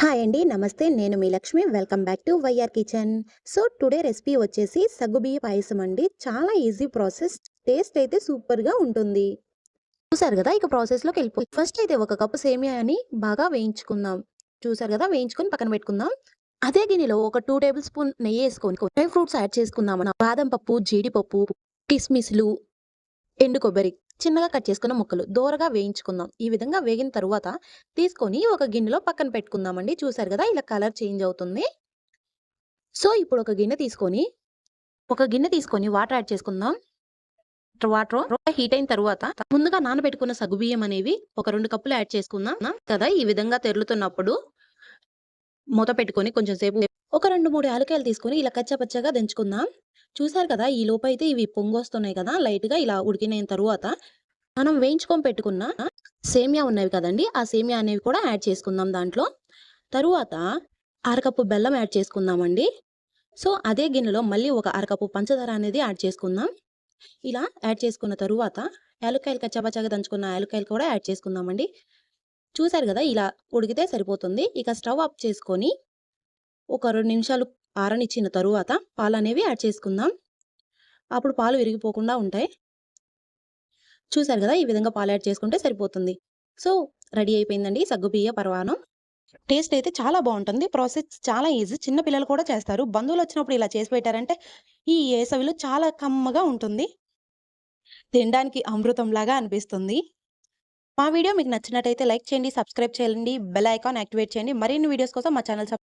Hi అండి నమస్తే నేను మీ Lakshmi. Welcome back to your kitchen so today recipe వచ్చేసి సగ్గుబియ్య పాయసం అండి. చాలా ఈజీ ప్రాసెస్ టేస్ట్ అయితే సూపర్గా ఉంటుంది. చూసారు కదా? ఇక ప్రాసెస్లోకి వెళ్ళిపో. ఫస్ట్ అయితే ఒక కప్పు సేమియాని బాగా వేయించుకుందాం. చూసారు కదా? వేయించుకొని పక్కన పెట్టుకుందాం. అదే గిన్నెలో ఒక టూ టేబుల్ స్పూన్ నెయ్యి వేసుకొని డ్రై ఫ్రూట్స్ యాడ్ చేసుకుందాం బాదం పప్పు జీడిపప్పు కిస్మిస్లు ఎండు కొబ్బరి. చిన్నగా కట్ చేసుకున్న ముక్కలు దోరగా వేయించుకుందాం. ఈ విధంగా వేగిన తర్వాత తీసుకొని ఒక గిన్నెలో పక్కన పెట్టుకుందామండి. చూసారు కదా ఇలా కలర్ చేంజ్ అవుతుంది. సో ఇప్పుడు ఒక గిన్నె తీసుకొని ఒక గిన్నె తీసుకొని వాటర్ యాడ్ చేసుకుందాం. వాటర్ హీట్ అయిన తర్వాత ముందుగా నానబెట్టుకున్న సగ్గుబియ్యం అనేవి ఒక రెండు కప్పులు యాడ్ చేసుకుందాం. కదా ఈ విధంగా తెరులుతున్నప్పుడు మూత పెట్టుకొని కొంచెం సేపు ఒక రెండు మూడు యాలకాయలు తీసుకొని ఇలా కచ్చపచ్చగా దంచుకుందాం. చూసారు కదా ఈ లోపు అయితే ఇవి పొంగొస్తున్నాయి కదా లైట్గా ఇలా ఉడికిన తరువాత మనం వేయించుకొని పెట్టుకున్న సేమియా ఉన్నవి కదండి ఆ సేమియా అనేవి కూడా యాడ్ చేసుకుందాం దాంట్లో. తరువాత అరకప్పు బెల్లం యాడ్ చేసుకుందామండి. సో అదే గిన్నెలో మళ్ళీ ఒక అరకప్పు పంచదార అనేది యాడ్ చేసుకుందాం. ఇలా యాడ్ చేసుకున్న తరువాత యాలక్కాయలు కచ్చపచ్చగా దంచుకున్న యాలక్కాయలు కూడా యాడ్ చేసుకుందామండి. చూసారు కదా ఇలా ఉడికితే సరిపోతుంది. ఇక స్టవ్ ఆఫ్ చేసుకొని ఒక రెండు నిమిషాలు ఆరనిచ్చిన తరువాత పాలు అనేవి యాడ్ చేసుకుందాం. అప్పుడు పాలు విరిగిపోకుండా ఉంటాయి. చూసారు కదా ఈ విధంగా పాలు యాడ్ చేసుకుంటే సరిపోతుంది. సో రెడీ అయిపోయిందండి సగ్గుబియ్య పరవానం టేస్ట్ అయితే చాలా బాగుంటుంది. ప్రాసెస్ చాలా ఈజీ. చిన్న పిల్లలు కూడా చేస్తారు. బంధువులు వచ్చినప్పుడు ఇలా చేసి పెట్టారంటే ఈ వేసవిలో చాలా కమ్మగా ఉంటుంది. తినడానికి అమృతంలాగా అనిపిస్తుంది. మా వీడియో మీకు నచ్చినట్టయితే లైక్ చేయండి సబ్స్క్రైబ్ చేయండి బెల్ ఐకాన్ యాక్టివేట్ చేయండి. మరిన్ని వీడియోస్ కోసం మా ఛానల్